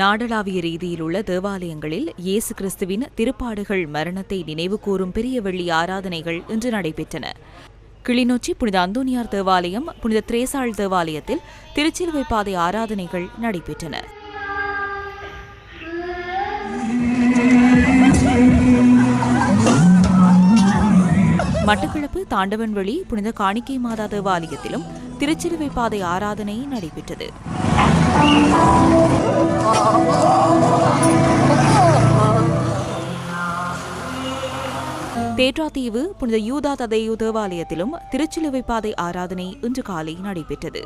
நாடளாவிய ரீதியில் உள்ள தேவாலயங்களில் இயேசு கிறிஸ்துவின் திருப்பாடுகள் மரணத்தை நினைவுகூரும் பெரிய வெள்ளி ஆராதனைகள் இன்று நடைபெற்றன. கிளிநொச்சி புனித அந்தோனியார் தேவாலயம் புனித திரேசாள் தேவாலயத்தில் திருச்சிலுவை பாதை ஆராதனைகள் நடைபெற்றன. மட்டக்களப்பு தாண்டவன்வெளி புனித காணிக்கை மாதா தேவாலயத்திலும் திருச்சிலுவை பாதை ஆராதனை நடைபெற்றது. தேற்றாத்தீவு புனித யூதா ததையு தேவாலயத்திலும் திருச்சிலுவை பாதை ஆராதனை இன்று காலை நடைபெற்றது.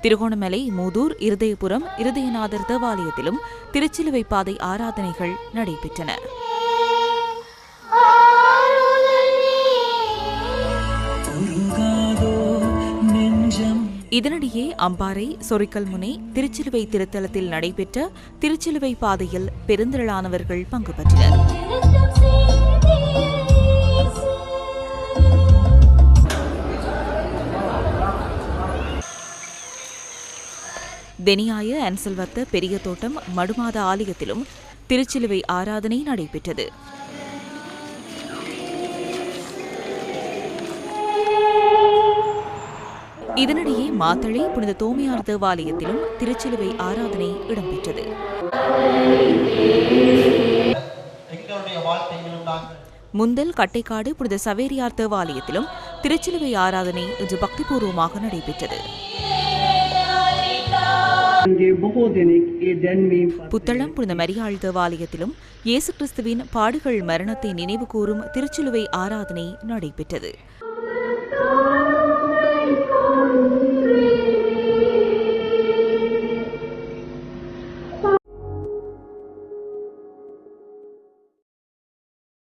திருகோணமலை மூதூர் இருதயபுரம் இருதயநாதர் தேவாலயத்திலும் திருச்சிலுவை பாதை ஆராதனைகள் நடைபெற்றன. இதனிடையே அம்பாறை சொரிக்கல்முனை திருச்சிலுவை திருத்தலத்தில் நடைபெற்ற திருச்சிலுவை பாதையில் பெருந்திரளானவர்கள் பங்கு பெற்றனர். தெனியாய அன்சல்வத்த பெரிய தோட்டம் மடுமாத ஆலயத்திலும் திருச்சிலுவை ஆராதனை நடைபெற்றது. இதனிடையே மாத்தளை புனித தோமையார் தேவாலயத்திலும் திருச்சிலுவை ஆராதனை இடம்பெற்றது. முந்தல் கட்டைக்காடு புனித சவேரியார் தேவாலயத்திலும் திருச்சிலுவை ஆராதனை இன்று பக்திபூர்வமாக நடைபெற்றது. புத்தளம் புனித மரியாள் தேவாலயத்திலும் இயேசு கிறிஸ்துவின் பாடுகள் மரணத்தை நினைவு கூறும் திருச்சிலுவை ஆராதனை நடைபெற்றது.